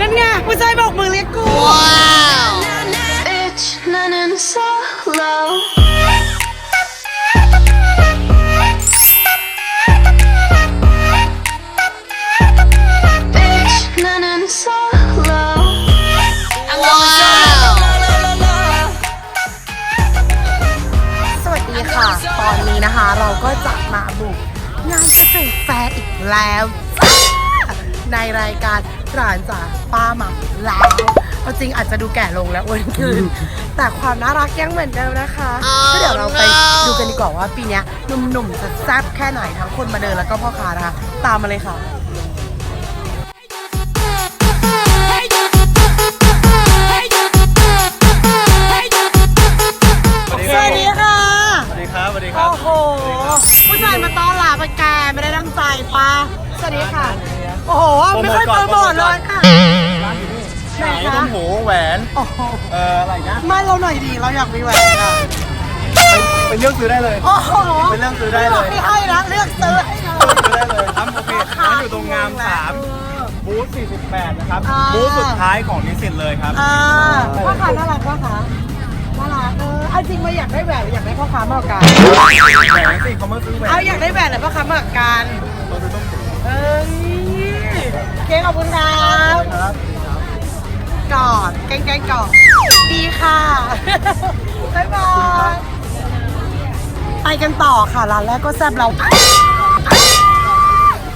นั่นไงผู้ชายบอกมือเรียกกู It's none and solo. It's none and solo. สวัสดีค่ะ ตอนนี้นะคะเราก็จะมาบุกงานเกษตรแฟร์อีกแล้วจ้าในรายการ ร้านจ่าป้าหมาแล้วเอาจริงอาจจะดูแก่ลงแล้วอ้วนขึ้นแต่ความน่ารักยังเหมือนเดิมนะคะก็เดี๋ยวเราไปดูกันดีกว่าว่าปีเนี้ยหนุ่มๆจะแซ่บแค่ไหนทั้งคนมาเดินแล้วก็พ่อค้านะคะตามมาเลยค่ะสวัสดีค่ะสวัสดีครับสวัสดีครับโอ้โหผู้ชายมาต้อนรับไปแกไม่ได้ตั้งใจปะสวัสดีค่ะ โอ้โห ไม่ค่อยโปรโมทเลยค่ะไหนไหนคะต้มหูแหวน โอ้โหเอ่ออะไรนะไม่เราหน่อยดีเราอยากมีแหวนค่ะเป็นเรื่องซื้อได้เลย โอ้โหเป็นเรื่องซื้อได้เลย ไม่ให้นะเลือกซื้อให้เลยซื้อได้เลยครับโอเคมันอยู่ตรงงามสามบูธ48 นะครับอ่าบูธสุดท้ายของนิสิตเลยครับ อ่าพ่อค้าน่ารักพ่อค้าน่ารักเออเอาจริงมาอยากได้แหวนหรืออยากได้พ่อค้ามากกว่ากันแหวนสิเขามาซื้อแหวนเอาอยากได้แหวนหรือพ่อค้ามากกว่ากันเราซื้อต้มหูเอ้ย เค้กขอบคุณครับครับกอดแกล้งๆกอดดีค่ะบ๊ายบายไปกันต่อค่ะร้านแรกก็แซ่บเรา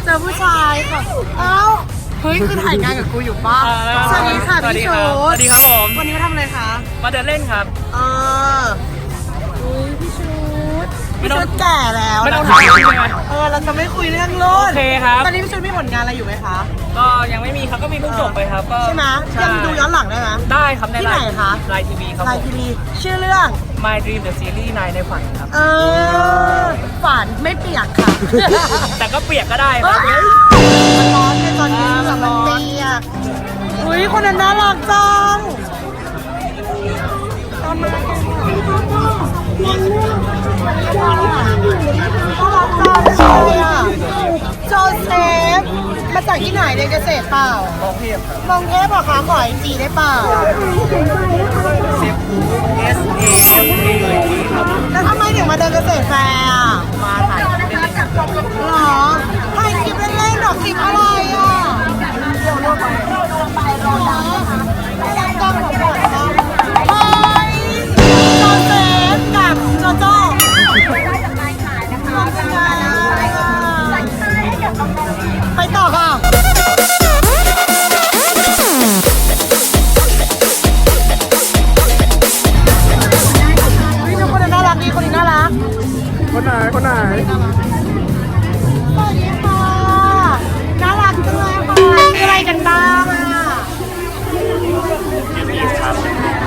เจอผู้ชายค่ะเอ้าเฮ้ยคือถ่ายงานกับกูอยู่ป้าสวัสดีค่ะสวัสดีพี่คชูรับสวัสดีครับผมวันนี้มาทำอะไรคะมาเดินเล่นครับเอออุ้ยพี่ชูดไม่ พี่ต้องชูดแก่แล้วไม่ต้องนะถามคะใช่ไหม เออเราจะไม่คุยเรื่องรุ่นโอเคครับ ตอนนี้พี่ชูดมีผลงานอะไรอยู่ไหมคะก็ยังไม่มีครับก็มีเพิ่งจบไปครับก็ใช่ไหมยังดูย้อนหลังได้ไหม ได้ครับในที่ไหนคะ ไลน์ทีวีครับไลผมน์ทีวีชื่อเรื่อง My Dream the Series นายในฝันครับ เออฝันไม่เปียกค่ะแต่ก็เปียกก็ได้ครับมันร้อนในตอนนี้แบบมันเปียกอุ้ยคนนั้นน่ารักจัง โจเซฟมาจากที่ไหนเรียนเกษตรเปล่ามองเทียบครับมองเทพเหรอคะขอไอจีได้เปล่า S A M A เลยทีครับแล้วทำไมถึงมาเดินเกษตรแฟร์อะมาถ่ายคลิปเล่นๆครับหร คนไหนคนไหนสวัสดีค่ะน่ารักจังเลยค่ะมีอะไรกันบ้างอะ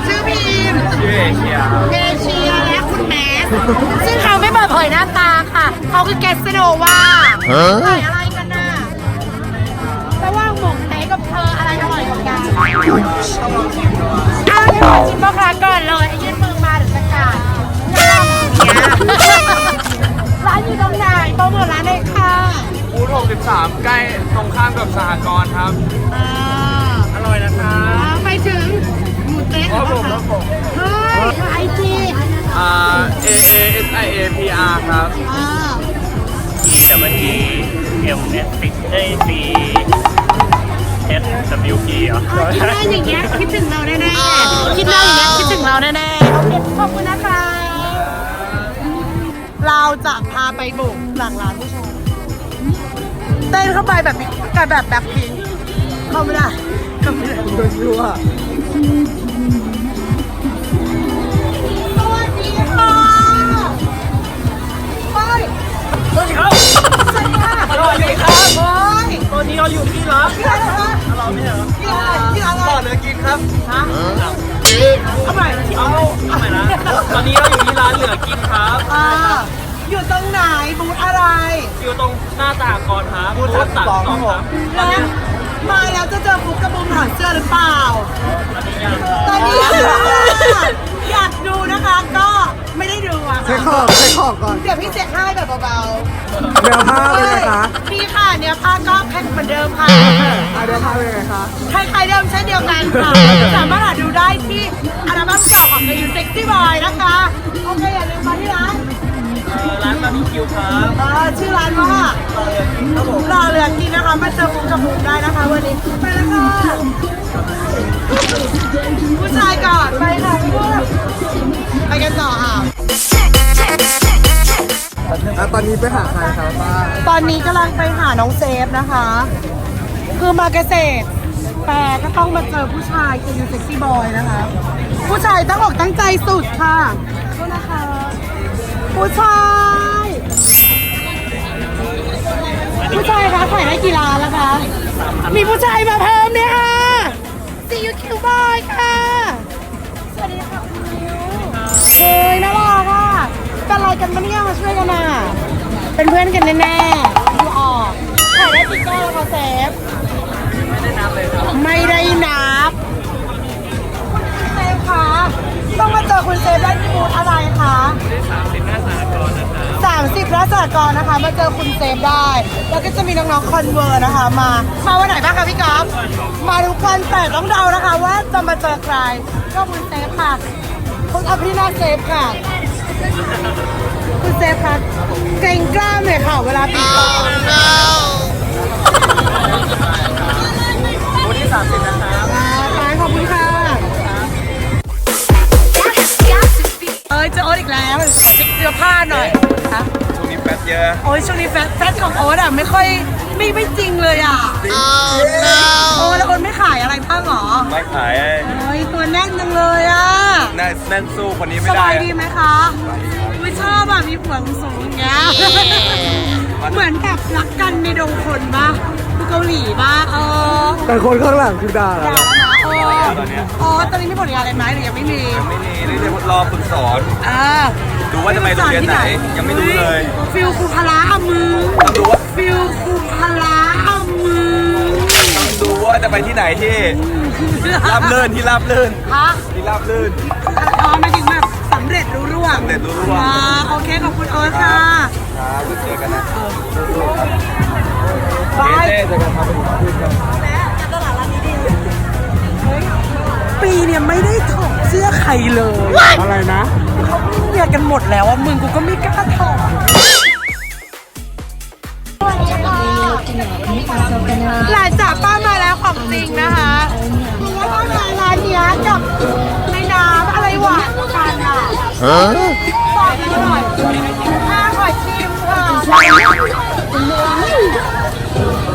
ชื่อพีมชื่อเอเชียเอเชียและคุณแมสซึ่งเขาไม่เปิดเผยหน้าตาค่ะ เขาคือแกสโนวาถ่ายอะไรกันน่ะระหว่างหมกเต๊กับเธออะไรอร่อยกว่ากันเอาให้ขอชิมพ่อค้าก่อนเลยไอ้ยื่น M S 6 A C S W P เหรออ่าคิดได้อย่างเงี้ยคิดถึงเราแน่ๆคิดได้อย่างเงี้ยคิดถึงเราแน่ๆโอเคขอบคุณนะคะ เราจะพาไปบุกหลังร้านผู้ชมเต้นเข้าไปแบบนี้กับแบบแบ็คพิงค์เข้าไม่ได้เข้าไม่ได้โดนยั่วสวัสดีค่ะไปสวัสดีครับสวัสดีค่ะ อร่อยไหมครับโอ้ยตอนนี้เราอยู่ที่ร้านที่ร้านอะไรอร่อยไหมเหรอที่ร้านที่ร้านอะไรต่อเนื้อกินครับฮะทำไมเอาทำไมนะตอนนี้เราอยู่ที่ร้านเหลือกินครับอ่าอยู่ตรงไหนบูธอะไร อยู่ตรงหน้าสหกรณ์ครับบูธสาม32สองครับแล้วมาแล้วจะเจอฟุกกระบุมถอดเสื้อหรือเปล่าตอนนี้อยากดูนะคะก็ไม่ได้ดูอะค่ะของใช้ของก่อน เดี๋ยวพี่เจ็คให้แบบเบา แนวผ้าๆเป็นไงคะพี่ค่ะเนี่ยผ้าก็แพ็คเหมือนเดิมค่ะอะแนวผ้าเป็นไงคะคล้ายๆเดิมเช่นเดียวกันค่ะสามารถหาดูได้ที่อัลบั้มเก่าของ The You Sexy Boy นะคะโอเคอย่าลืมมาที่ร้านร้านบาร์บีคิวครับเอ่อชื่อร้านว่ารอเรือกินนะคะมาเจอฟุกกับฟุกได้นะคะ วันนี้ไปแล้วค่ะผู้ชายก่อนไปค่ะพี่พวกไปกันต่อค่ะ อะตอนนี้ไปหาใครคะป้าตอนนี้กำลังไปหาน้องเซฟนะคะ คือมาเกษตร แต่ก็ต้องมาเจอผู้ชายคือยูเซ็กซี่บอยนะคะ ผู้ชายตั้งอกตั้งใจสุดค่ะโทษนะคะ ผู้ชาย ผู้ชายคะถ่ายได้กี่ล้านแล้วคะ มีผู้ชายมาเพิ่มเนี่ยค่ะซียูคิวบอยค่ะ เป็นเพื่อนกันแน่ๆดูออกถ่ายได้กี่แก้วแล้วคะเซฟไม่ได้นับเลยครับไม่ได้นับคุณเซฟคะต้องมาเจอคุณเซฟได้ที่บูธอะไรคะสามสิบหน้าสากรนะคะ มาเจอคุณเซฟได้ แล้วก็จะมีน้องๆคอนเวอร์นะคะ มา มาวันไหนบ้างคะพี่ก๊อฟมาทุกวันแต่ต้องเดานะคะ ว่าจะมาเจอใครก็คุณเซฟค่ะ คุณอภินาถเซฟค่ะ คุณเซฟคะเกรงกล้ามเลยค่ะเวลาปีกองวันที่30นะครับร้านขอบคุณค่ะเอ้ยเจอโอ๊ตอีกแล้วขอเช็คเสื้อผ้าหน่อยนะคะช่วงนี้แฟตเยอะโอ้ยช่วงนี้แฟตแฟตของโอ๊ตอะไม่ค่อยไม่ไม่จริงเลยอะโอ้แล้วโอ๊ตไม่ขายอะไรบ้างหรอไม่ขายโอ้ยตัวแน่นจังเลยอะแน่นแน่นสู้คนนี้ไม่สได้บายดีไหมคะไม่ชอบอะมีผัวสูงอย่างเงี้ยเหมือนแบบรักกันในดงคนปะดู เกาหลีปะเออแต่คนข้างหลังคือด่าด่าแล้วแล้วนะเออตอนเนี้ยอ๋อตอนนี้มีผลงานอะไรไหมหรือยังไม่มีไม่มีนี่จะรอฝึกสอน อ่าดูว่าจะไปโรงเรียนไหนยังไม่รู้เลยฟิลครูพละอะมึงต้องดูว่าฟิลครูพละอะมึงต้องดูว่าจะไปที่ไหนที่ราบเลื่นที่ราบเลื่นฮะ ที่ราบเลื่น อ๋อหมายถึงแบบสำเร็จรุ่ร่วงสำเร็จรุ่ร่วง อ่าโอเค ขอบคุณโอ๊ตค่ะ ครับเจอกันนะ บายเจ๊เจอกันครับเป็นเพื่อนกันปีเนี่ยไม่ได้ถอดเสื้อใครเลยอะไรนะเขาเมียกันหมดแล้วอะมึงกูก็ไม่กล้าถอดหลานจ๋าป้ามาแล้วของจริงนะคะแล้วก็มาร้านเนี้ยกับในน้ำอะไรหวานกันอะบอกหน่อยอ่าขอชิมค่ะ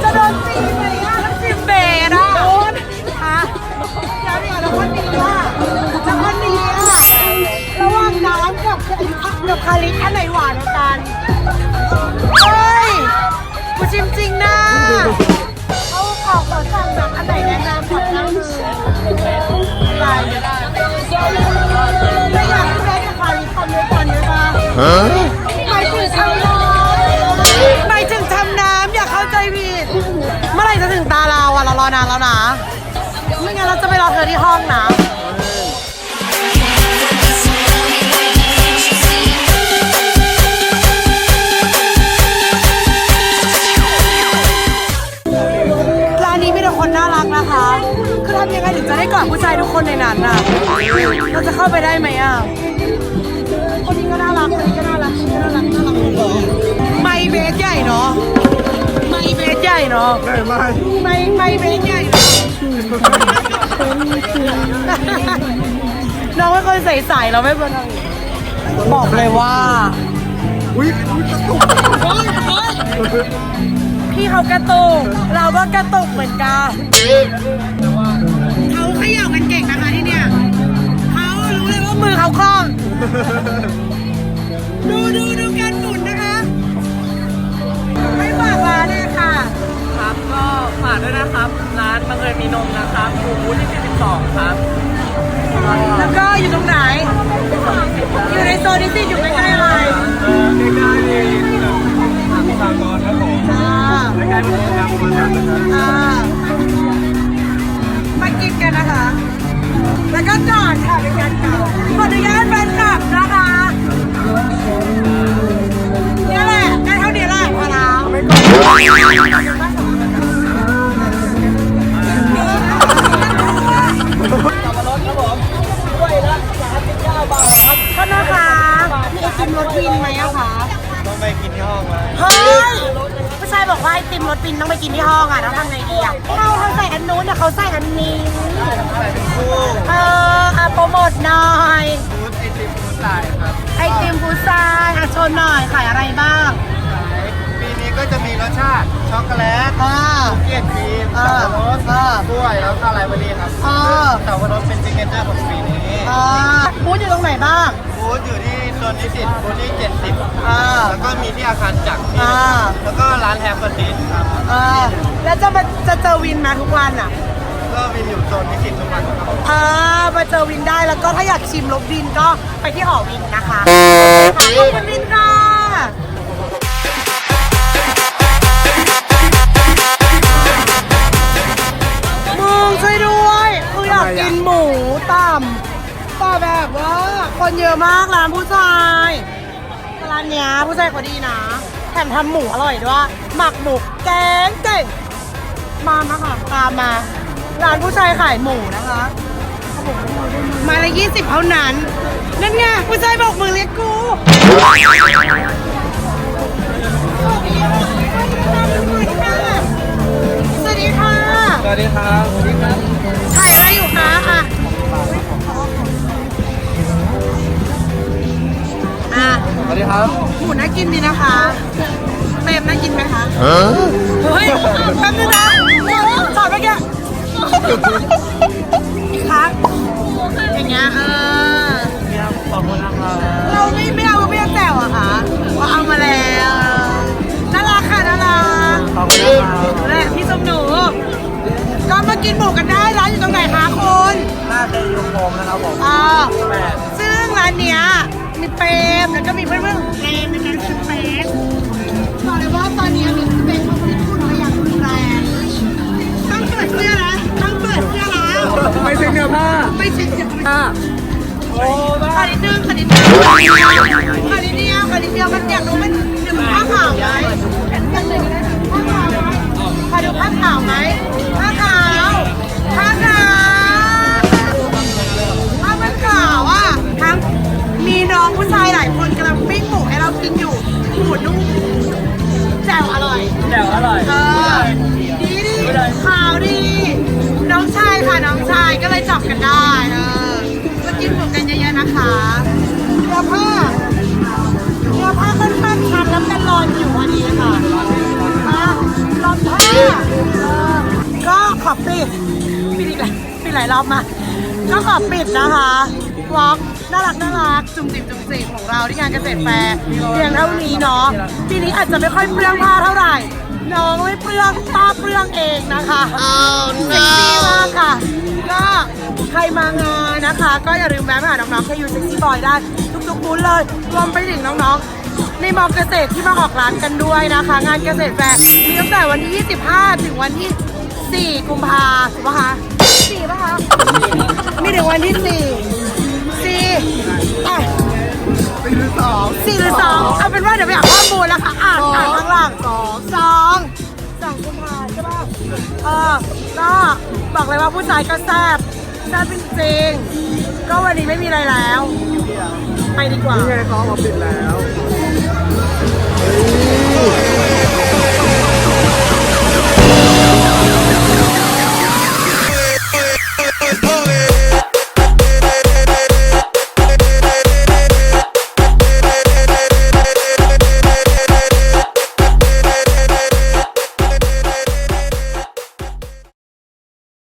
จะโดนตีไหมอะน้ำจิ้มเบสอะโดนฮะเดี๋ยวเดี๋ยวแล้วคนนี้อะแล้วคนนี้อะระหว่างน้ำกับกับคาริสอันไหนหวานกว่ากันเฮ้ยกูชิมจริงนะเอาขอขอสั่งแบบอันไหนแนะนำขอเล่ามืออะไรไม่อยากให้แม่กับคาริสทำด้วยกันได้ปะ อะเรอนานแล้วนะไม่งั้นเราจะไปรอเธอที่ห้องนะร้านนี้มีแต่คนน่ารักนะคะ คือทำยังไงถึงจะได้กอดผู้ชายทุกคนในนั้นน่ะเราจะเข้าไปได้ไหมอะ คนนี้ก็น่ารักคนนี้ก็น่ารักคนนี้ก็น่ารักน่ารักหมดเลยไม่เบส ญ่เนาะไม่ไม่ไม่ไม่เบสใหญ่เนอะน้องเป็นคนใสๆเราไม่เป็นอะไรบอกเลยว่าอุ้ยอุ้ยตกพี่เขากระตุกเราก็กระตุกเหมือนกันเขาเขย่ากันเก่งนะคะที่เนี่ยเขารู้เลยว่ามือเขาคล่อง อนุญาตแฟนคลับนะคะเนี่ยแหละได้เท่านี้แหละพอแล้วไม่กก็นะคะพี่ไอติมรถวินไหมคะต้องไปกินที่ห้องเลเฮ้ยผู้ชายบอกว่าไอติมรถวินต้องไปกินที่ห้ะแล้วทำไงดีอะเราเขาใส่อันนู้นเนี่ยเขาใส่อันนี้ เออ อะโปรโมทหน่อยบูธไอติมบูธลายครับไอติมฟูซายอะโชว์หน่อยขายอะไรบ้างปีนี้ก็จะมีรสชาติ ช็อกโกแลตอ่า เกี๊ยวครีมเอสับอปะรดเออกล้วยแล้วก็อะไรวันนี้ครับเออสับปะรดเป็นซิกเนเจอร์ของปีนี้อ่าบูธอยู่ตรงไหนบ้างบูธอยู่ที่โซนนิสิตบูธที่70อ่าแล้วก็มีที่อาคารจักรที่อ่า แล้วก็ร้านแฮมเปอร์ซีครับ เออแล้วจะมาจะเจอวินมาทุกวันอะ ก็วินอยู่โซนนิสิตทุกวันครับอ่ามาเจอวินได้แล้วก็ถ้าอยากชิมรสวินก็ไปที่หอวินนะคะขอบคุณวินค่ะมึงช่วยด้วยคืออยากกินหมูต่ำแต่แบบว่าคนเยอะมากร้านผู้ชายร้านเนี้ยผู้ชายเขาดีนะแถมทำหมูอร่อยด้วยหมักหมูแกงเก่งมามาค่ะตามมา ร้านผู้ชายขายหมูนะคะมาละยี่สิบเท่านั้น นั่นไงผู้ชายบอกมือเรียกกูสวัสดีค่ะสวัสดีครับสวัสดีครับถ่ายอะไรอยู่คะอะอะสวัสดีครับหมูน่ากินดีนะคะเต็มน่ากินไหมคะเฮ้ยแป๊บนึงนะจอดเมื่อกี้อีก ครั้งอย่างเงี้ยเออขอบคุณนะครับเราไม่ไม่เอาไม่เอาแจ่วอะค่ะว่าเอามาแล้วน่ารักค่ะน่ารักขอบคุณนะครับและพี่สมหนู ก็มากินหมูกันได้ร้านอยู่ตรงไหนคะคุณหน้าเตยูโฟมนะครับผมอ่าแปดซึ่งร้านเนี้ยมีเปรมแล้วก็มีเพื่อนๆของเปรมในการชิมเปรมบอกเลยว่าตอนนี้มีเปรม ไม่ใช่เนื้อผ้าไม่ใช่เสื้อผ้าโอ้บ้าขอนิดนึงขอนิดนึงขอนิดเดียวขอนิดเดียวขอนิดเดียวมันอยากรู้มันเดี๋ยวมันผ้าขาวไหมอยากดูผ้าขาวไหมขอดูผ้าขาวไหม ก็เลยจับกันได้เออมากินหมูกันเยอะๆนะคะเสื้อผ้าเสื้อผ้าค่อนข้างชันแล้วเป็นรอนอยู่อันนี้ค่ะอะรองเท้าเออก็ขอบปิดปิดอีกแล้วปิดหลายรอบมาก็ขอปิดนะคะวอล์กน่ารักน่ารักจุ่มจิ๋มจุ่มจิ๋มของเราที่งานเกษตรแฟร์เพียงเท่านี้เนาะปีนี้อาจจะไม่ค่อยเปลืองผ้าเท่าไหร่น้องไม่เปลืองป้าเปลืองเองนะคะเซ็กซี่มากค่ะ ก็ใครมางานนะคะ ก็อย่าลืมแวะมาหาน้องๆแค่ยูเซ็กซี่บอยได้ทุกๆบูธเลย รวมไปถึงน้องๆ ในมอเกษตรที่มาออกร้านกันด้วยนะคะ งานเกษตรแฟร์มีตั้งแต่วันที่ 25 ถึงวันที่ 4 กุมภาถูกปะคะ4ปะคะมีถึงวันที่สี่สี่อะสี่หรือสองสี่หรือสองเอาเป็นว่าเดี๋ยวไปหาข้อมูลแล้วค่ะ อ่านอ่านข้างล่างสอง สองสองกุมภาใช่ป่ะเออก็บอกเลยว่าผู้ชายก็แซ่บแซ่บจริงๆก็วันนี้ไม่มีอะไรแล้ว ไปดีกว่า นี่ไงเขามาปิดแล้ว